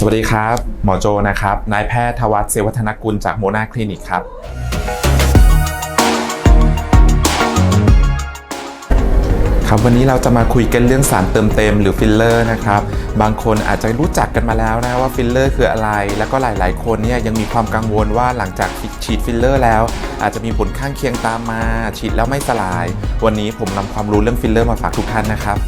สวัสดีครับ หมอโจนะครับ นายแพทย์ทวัฒน์เสวัฒนกุลจากโมนาคลินิกครับ ครับวันนี้เราจะมาคุยกันเรื่องสารเติมเต็มหรือฟิลเลอร์นะครับ บางคนอาจจะรู้จักกันมาแล้วนะว่าฟิลเลอร์คืออะไร แล้วก็หลาย ๆ คนเนี่ยยังมีความกังวลว่าหลังจากฉีดฟิลเลอร์แล้ว อาจจะมีผลข้างเคียงตามมา ฉีดแล้วไม่สลาย วันนี้ผมนำความรู้เรื่องฟิลเลอร์มาฝากทุกท่านนะครับ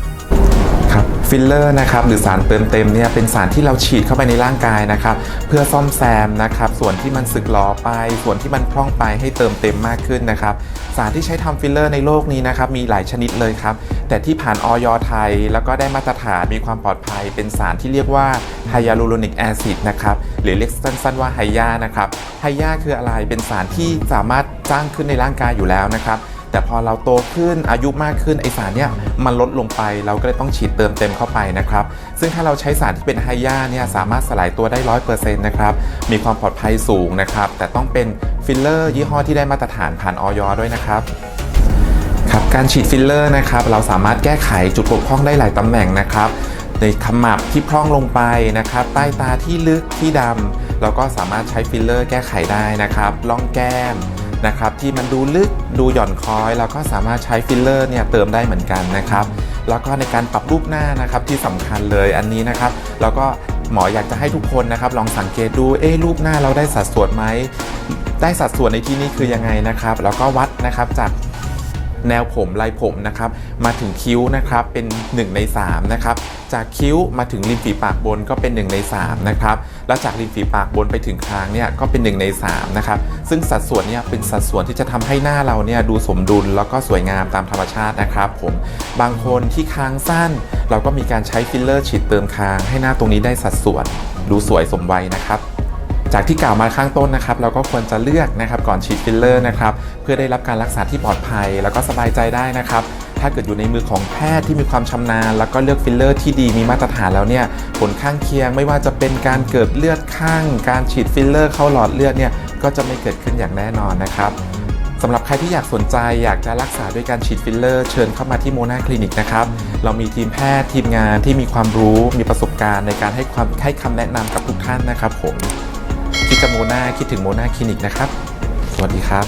ฟิลเลอร์นะครับหรือสารเติมเต็มเนี่ยเป็นสารที่เราฉีดเข้าไปในร่างกายนะครับเพื่อซ่อมแซมนะครับส่วนที่มันสึกหรอไป ส่วนที่มันพร่องไปให้เติมเต็มมากขึ้นนะครับสารที่ใช้ทำฟิลเลอร์ในโลกนี้นะครับมีหลายชนิดเลยครับแต่ที่ผ่านออยไทย แล้วก็ได้มาตรฐานมีความปลอดภัย เป็นสารที่เรียกว่าไฮยาลูโรนิกแอซิดนะครับหรือเรียกสั้นๆว่าไฮยานะครับไฮยาคืออะไรเป็นสารที่สามารถจ้างขึ้นในร่างกายอยู่แล้วนะครับ แต่พอเราโตขึ้นอายุมากขึ้นไอสารเนี่ยมันลดลงไปเราก็เลยต้องฉีดเติมเต็มเข้าไปนะครับ ซึ่งถ้าเราใช้สารที่เป็นไฮยาเนี่ยสามารถสลายตัวได้ร้อยเปอร์เซ็นต์นะครับมีความปลอดภัยสูงนะครับแต่ต้องเป็นฟิลเลอร์ยี่ห้อที่ได้มาตรฐานผ่านออยด้วยนะครับครับการฉีดฟิลเลอร์นะครับเราสามารถแก้ไขจุดบกพร่องได้หลายตำแหน่งนะครับในขมับที่พร่องลงไปนะครับ ใต้ตาที่ลึกที่ดำเราก็สามารถใช้ฟิลเลอร์แก้ไขได้นะครับร่องแก้ม นะครับที่มันดูลึกดูหย่อนคอยเราก็สามารถใช้ฟิลเลอร์เนี่ยเติมได้เหมือนกันนะครับแล้วก็ในการปรับรูปหน้านะครับที่สำคัญเลยอันนี้นะครับแล้วก็หมออยากจะให้ทุกคนนะครับลองสังเกตดูเอ๊รูปหน้าเราได้สัดส่วนไหมได้สัดส่วนในที่นี้คือยังไงนะครับแล้วก็วัดนะครับจาก แนวผมลายผมนะครับมาถึงคิ้วนะครับเป็น 1 ใน3นะครับจากคิ้วมาถึงริมฝีปากบนก็เป็น 1 ใน3นะครับแล้วจากริมฝีปากบนไปถึงคางเนี่ยก็เป็น 1 ใน3นะครับซึ่งสัดส่วนเนี่ยเป็นสัดส่วนที่จะทำให้หน้าเราเนี่ยดูสมดุลแล้วก็สวยงามตามธรรมชาตินะครับผมบางคนที่คางสั้น เราก็มีการใช้ฟิลเลอร์ฉีดเติมคาง ให้หน้าตรงนี้ได้สัดส่วน ดูสวยสมวัยนะครับ จากที่กล่าวมาข้างต้นนะครับเราก็ควรจะเลือกนะครับก่อนฉีดฟิลเลอร์นะครับเพื่อได้รับการรักษาที่ปลอดภัย แล้วก็สบายใจได้นะครับถ้าเกิดอยู่ในมือของแพทย์ที่มีความชำนาญ แล้วก็เลือกฟิลเลอร์ที่ดีมีมาตรฐานแล้วเนี่ยผลข้างเคียงไม่ว่าจะเป็นการเกิดเลือดข้าง การฉีดฟิลเลอร์เข้าหลอดเลือดเนี่ยก็จะไม่เกิดขึ้นอย่างแน่นอนนะครับสำหรับใครที่อยากสนใจอยากจะรักษาด้วยการฉีดฟิลเลอร์ เชิญเข้ามาที่โมนาคลินิกนะครับ เรามีทีมแพทย์ทีมงานที่มีความรู้มีประสบการณ์ในการให้ความให้คำแนะนำกับทุกท่านนะครับผม คิดจะโมนาคิดถึงโมนาคลินิกนะครับ สวัสดีครับ